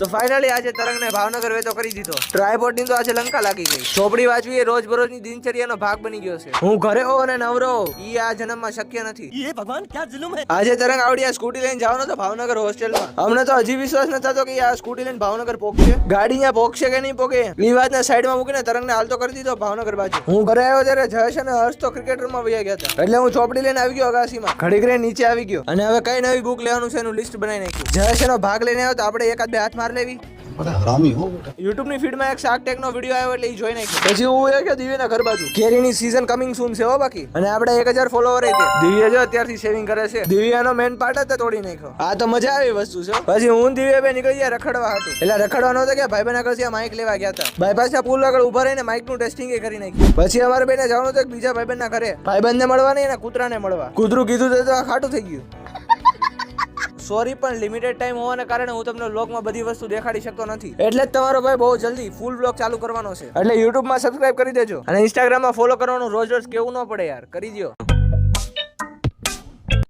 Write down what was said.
તો ફાઇનલી આજે તરંગને ભાવનગર વેતો કરી દીધો. ટ્રાયપોર્ટની તો આજે લંકા લાગી ગઈ. ચોપડી વાંચવી એ રોજ બરોજની દિનચર્યાનો ભાગ બની ગયો છે. હું ઘરે હો અને નવરો ઈ આ જન્મમાં શક્ય નથી. એ ભગવાન ક્યાં જુલુમ હે? આજે તરંગ આવડિયા સ્કૂટી લઈને જવાનો તો ભાવનગર હોસ્ટેલમાં. અમને તો હજી વિશ્વાસ ન થતો કે આ સ્કૂટી લઈને ભાવનગર પોકશે ગાડી ત્યાં પોકશે કે નહીં પોકે લીવાજના સાઈડમાં મૂકીને તરંગને હાલતો કરી દીધો ભાવનગર બાજુ. હું ઘરે આવ્યો ત્યારે જયેશ અને હર્ષ તો ક્રિકેટ રૂમમાં વયા ગયા હતા. એટલે હું ચોપડી લઈને આવી ગયો અગાસીમાં. ઘડીક નીચે આવી ગયો. અને હવે કઈ નવી બુક લેવાનું છે એનું લિસ્ટ બનાવી નાખ્યું. જયેશ એનો ભાગ લઈને આવ્યો તો આપણે એકાદ બે હાથમાં મારી લેવી. યુટ્યુબની એક શાર્ક ટેક વિડિયો આવ્યો એટલે ઈ જોઈ નાખ્યો. પછી હું એ કે દિવ્યાના ઘર બાજુ. સીઝન કમિંગ સૂન છે હો બાકી. અને આપણે 1000 ફોલોવર છે. અત્યારથી સેવિંગ કરે છે. દિવ્યાનો મેન પાર્ટ તોડી નાખ્યો. આ મજા આવી વસ્તુ છે પછી હું દિવ્ય બે નીકળી ગયા રખડવા રખડવાનો હતો કે ભાઈ બેન આગળ માઇક લેવા ગયા હતા. ભાઈ પાછા પુલ આગળ ઊભા રહીને માઇકનું ટેસ્ટિંગ એ કરી નાખ્યું. પછી અમારે બેને જવાનું હતું બીજા ભાઈ ના ઘરે. ભાઈ બેન ને મળવા નહીં એના કૂતરા ને મળવા. કૂતરું કીધું તો ખાટું થઈ ગયું. સોરી, પણ લિમિટેડ ટાઈમ હોવાને કારણે હું તમને વ્લોગમાં બધી વસ્તુ દેખાડી શકતો નથી. એટલે જ તમારો ભાઈ બહુ જલ્દી ફૂલ વ્લોગ ચાલુ કરવાનો છે. એટલે યુટ્યુબમાં સબસ્ક્રાઇબ કરી દેજો. અને ઇન્સ્ટાગ્રામમાં ફોલો કરવાનું રોજ રોજ કેવું ન પડે યાર. કરી દો